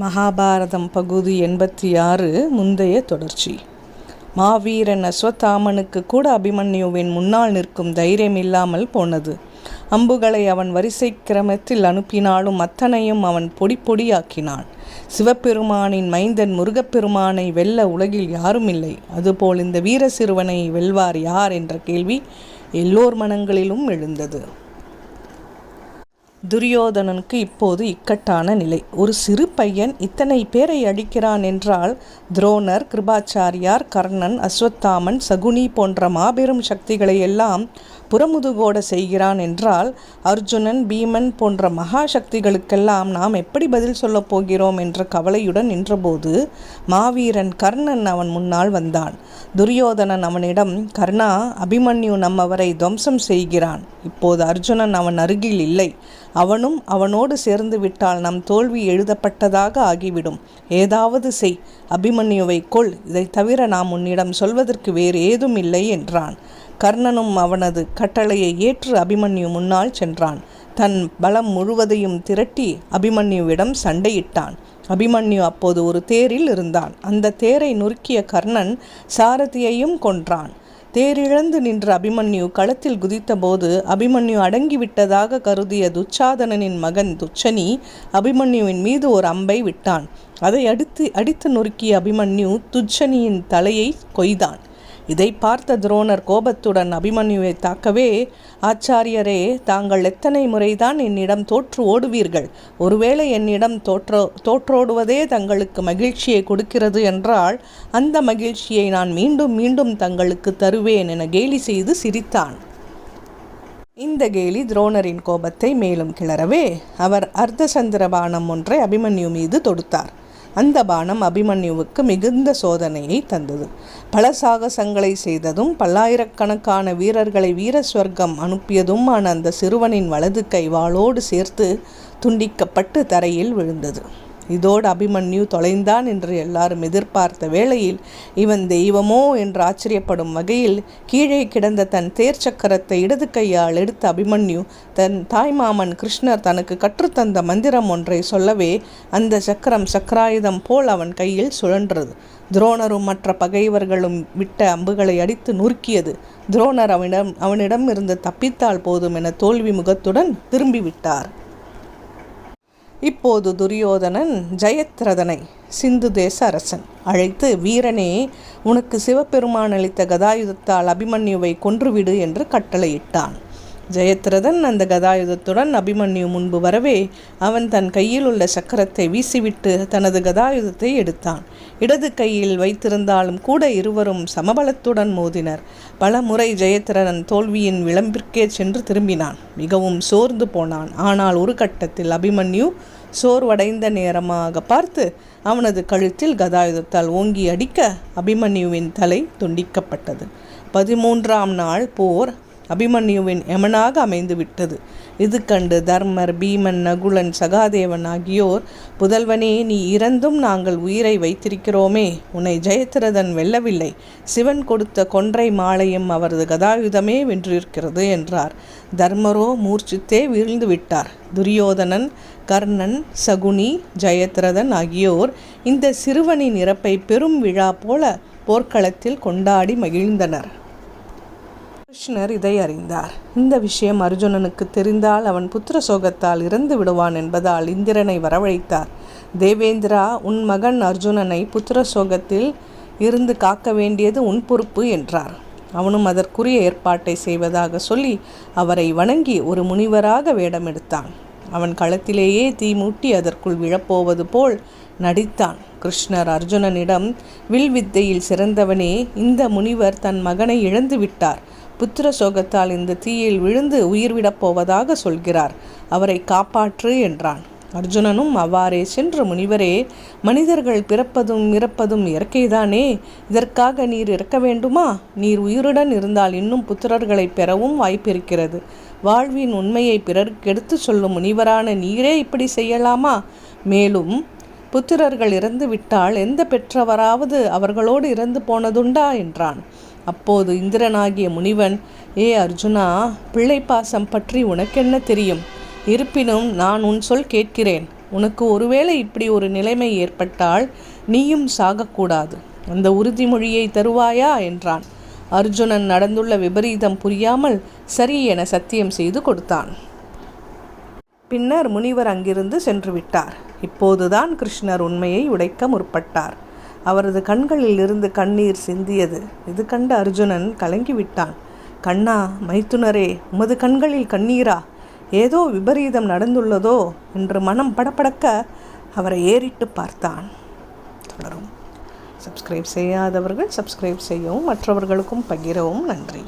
மகாபாரதம் பகுதி எண்பத்தி ஆறு முந்தைய தொடர்ச்சி. மாவீரன் அஸ்வத்தாமனுக்கு கூட அபிமன்யுவின் முன்னால் நிற்கும் தைரியம் இல்லாமல் போனது. அம்புகளை அவன் வரிசை கிரமத்தில் அனுப்பினாலும் அத்தனையும் அவன் பொடி பொடியாக்கினான் சிவபெருமானின் மைந்தன் முருகப்பெருமானை வெல்ல உலகில் யாரும் இல்லை. அதுபோல் இந்த வீர சிறுவனை வெல்வார் யார்? என்ற கேள்வி எல்லோர் மனங்களிலும் எழுந்தது. துரியோதனனுக்கு இப்போது இக்கட்டான நிலை. ஒரு சிறு பையன் இத்தனை பேரை அடிக்கிறான் என்றால் துரோணர் கிருபாச்சாரியார் கர்ணன் அஸ்வத்தாமன் சகுனி போன்ற மாபெரும் சக்திகளை எல்லாம் புறமுதுகோட செய்கிறான் என்றால் அர்ஜுனன் பீமன் போன்ற மகா சக்திகளுக்கெல்லாம் நாம் எப்படி பதில் சொல்லப் போகிறோம் என்ற கவலையுடன் நின்றபோது மாவீரன் கர்ணன் அவன் முன்னால் வந்தான். துரியோதனன் அவனிடம் கர்ணா அபிமன்யு நம்மவரை துவம்சம் செய்கிறான். இப்போது அர்ஜுனன் அவன் அருகில் இல்லை. அவனும் அவனோடு சேர்ந்து விட்டால் நம் தோல்வி எழுதப்பட்டதாக ஆகிவிடும். ஏதாவது செய். அபிமன்யுவை கொள் இதைத் தவிர நாம் உன்னிடம் சொல்வதற்கு வேறு ஏதும் இல்லை என்றான். கர்ணனும் அவனது கட்டளையை ஏற்று அபிமன்யு முன்னால் சென்றான். தன் பலம் முழுவதையும் திரட்டி அபிமன்யுவிடம் சண்டையிட்டான். அபிமன்யு அப்போது ஒரு தேரில் இருந்தான். அந்த தேரை நொறுக்கிய கர்ணன் சாரதியையும் கொன்றான். தேரிழந்து நின்ற அபிமன்யு களத்தில் குதித்தபோது அபிமன்யு அடங்கிவிட்டதாக கருதிய துச்சாதனனின் மகன் துச்சனி அபிமன்யுவின் மீது ஒரு அம்பை விட்டான். அதை அடுத்து அடித்து நொறுக்கிய அபிமன்யு துச்சனியின் தலையை கொய்தான். இதை பார்த்த துரோணர் கோபத்துடன் அபிமன்யுவை தாக்கவே ஆச்சாரியரே தாங்கள் எத்தனை முறைதான் என்னிடம் தோற்று ஓடுவீர்கள்? ஒருவேளை என்னிடம் தோற்றோ தோற்றோடுவதே தங்களுக்கு மகிழ்ச்சியை கொடுக்கிறது என்றால் அந்த மகிழ்ச்சியை நான் மீண்டும் மீண்டும் தங்களுக்கு தருவேன் என கேலி செய்து சிரித்தான். இந்த கேலி துரோணரின் கோபத்தை மேலும் கிளறவே அவர் அர்த்தசந்திர பானம் ஒன்றை அபிமன்யு மீது தொடுத்தார். அந்த பானம் அபிமன்யுவுக்கு மிகுந்த சோதனையை தந்தது. பல சாகசங்களை செய்ததும் பல்லாயிரக்கணக்கான வீரர்களை வீர ஸ்வர்க்கம் அனுப்பியதுமான அந்த சிறுவனின் வலது கை வாளோடு சேர்த்து துண்டிக்கப்பட்டு தரையில் விழுந்தது. இதோடு அபிமன்யு தொலைந்தான் என்று எல்லாரும் எதிர்பார்த்த வேளையில் இவன் தெய்வமோ? என்று ஆச்சரியப்படும் வகையில் கீழே கிடந்த தன் தேர் சக்கரத்தை இடது கையால் எடுத்த அபிமன்யு தன் தாய்மாமன் கிருஷ்ணர் தனக்கு கற்றுத்தந்த மந்திரம் ஒன்றை சொல்லவே அந்த சக்கரம் சக்கராயுதம் போல் அவன் கையில் சுழன்றது. துரோணரும் மற்ற பகைவர்களும் விட்ட அம்புகளை அடித்து நுறுக்கியது. துரோணர் அவனிடம் அவனிடம் இருந்து தப்பித்தால் போதும் என தோல்வி முகத்துடன் திரும்பிவிட்டார். இப்போது துரியோதனன் ஜெயத்ரதனை சிந்து தேச அரசன் அழைத்து வீரனே உனக்கு சிவபெருமான் அளித்த கதாயுதத்தால் அபிமன்யுவை கொன்றுவிடு என்று கட்டளையிட்டான். ஜெயத்ரதன் அந்த கதாயுதத்துடன் அபிமன்யு முன்பு வரவே அவன் தன் கையில் உள்ள சக்கரத்தை வீசிவிட்டு தனது கதாயுதத்தை எடுத்தான். இடது கையில் வைத்திருந்தாலும் கூட இருவரும் சமபலத்துடன் மோதினர். பல முறை ஜெயத்ரதன் தோல்வியின் விளம்பிற்கே சென்று திரும்பினான். மிகவும் சோர்ந்து போனான். ஆனால் ஒரு கட்டத்தில் அபிமன்யு சோர்வடைந்த நேரமாக பார்த்து அவனது கழுத்தில் கதாயுதத்தால் ஓங்கி அடிக்க அபிமன்யுவின் தலை துண்டிக்கப்பட்டது. பதிமூன்றாம் நாள் போர் அபிமன்யுவின் யமனாக அமைந்துவிட்டது. இது கண்டு தர்மர் பீமன் நகுலன் சகாதேவன் ஆகியோர் புதல்வனே நீ இறந்தும் நாங்கள் உயிரை வைத்திருக்கிறோமே. உன்னை ஜெயத்திரதன் வெல்லவில்லை. சிவன் கொடுத்த கொன்றை மாலையும் அவரது கதாயுதமே வென்றிருக்கிறது என்றார். தர்மரோ மூர்ச்சித்தே வீழ்ந்து விட்டார் துரியோதனன் கர்ணன் சகுனி ஜெயத்ரதன் ஆகியோர் இந்த சிறுவனின் இறப்பை பெரும் விழா போல போர்க்களத்தில் கொண்டாடி மகிழ்ந்தனர். கிருஷ்ணர் இதை அறிந்தார். இந்த விஷயம் அர்ஜுனனுக்கு தெரிந்தால் அவன் புத்திர சோகத்தால் இறந்து விடுவான் என்பதால் இந்திரனை வரவழைத்தார். தேவேந்திரா உன் மகன் அர்ஜுனனை புத்திர சோகத்தில் இருந்து காக்க வேண்டியது உன் பொறுப்பு என்றார். அவனும் அதற்குரிய ஏற்பாட்டை செய்வதாக சொல்லி அவரை வணங்கி ஒரு முனிவராக வேடமெடுத்தான். அவன் களத்திலேயே தீ மூட்டி அதற்குள் விழப்போவது போல் நடித்தான். கிருஷ்ணர் அர்ஜுனனிடம் வில் வித்தையில் சிறந்தவனே இந்த முனிவர் தன் மகனை இழந்து விட்டார். புத்திர சோகத்தால் இந்த தீயில் விழுந்து உயிர் விடப் போவதாக சொல்கிறார். அவரை காப்பாற்று என்றான். அர்ஜுனனும் அவ்வாறே சென்ற முனிவரே மனிதர்கள் பிறப்பதும் இறப்பதும் இயற்கைதானே. இதற்காக நீர் இறக்க வேண்டுமா? நீர் உயிருடன் இருந்தால் இன்னும் புத்திரர்களை பெறவும் வாய்ப்பிருக்கிறது. வாழ்வின் உண்மையை பிறருக்கு எடுத்து சொல்லும் முனிவரான நீரே இப்படி செய்யலாமா? மேலும் புத்திரர்கள் இறந்து விட்டால் எந்த பெற்றவராவது அவர்களோடு இறந்து போனதுண்டா? என்றான். அப்போது இந்திரனாகிய முனிவன் ஏ அர்ஜுனா பிள்ளை பாசம் பற்றி உனக்கென்ன தெரியும்? இருப்பினும் நான் உன் சொல் கேட்கிறேன். உனக்கு ஒருவேளை இப்படி ஒரு நிலைமை ஏற்பட்டால் நீயும் சாகக்கூடாது. அந்த உறுதிமொழியை தருவாயா? என்றான். அர்ஜுனன் நடந்துள்ள விபரீதம் புரியாமல் சரி என சத்தியம் செய்து கொடுத்தான். பின்னர் முனிவர் அங்கிருந்து சென்று விட்டார். இப்போதுதான் கிருஷ்ணர் உண்மையை உடைக்க முற்பட்டார். அவரது கண்களில் இருந்து கண்ணீர் சிந்தியது. இது கண்ட அர்ஜுனன் கலங்கிவிட்டான். கண்ணா மைத்துனரே உமது கண்களில் கண்ணீரா? ஏதோ விபரீதம் நடந்துள்ளதோ? என்று மனம் படபடக்க அவரை ஏறிட்டு பார்த்தான். தொடரும். சப்ஸ்கிரைப் செய்யாதவர்கள் சப்ஸ்கிரைப் செய்யவும் மற்றவர்களுக்கும் பகிரவும் நன்றி.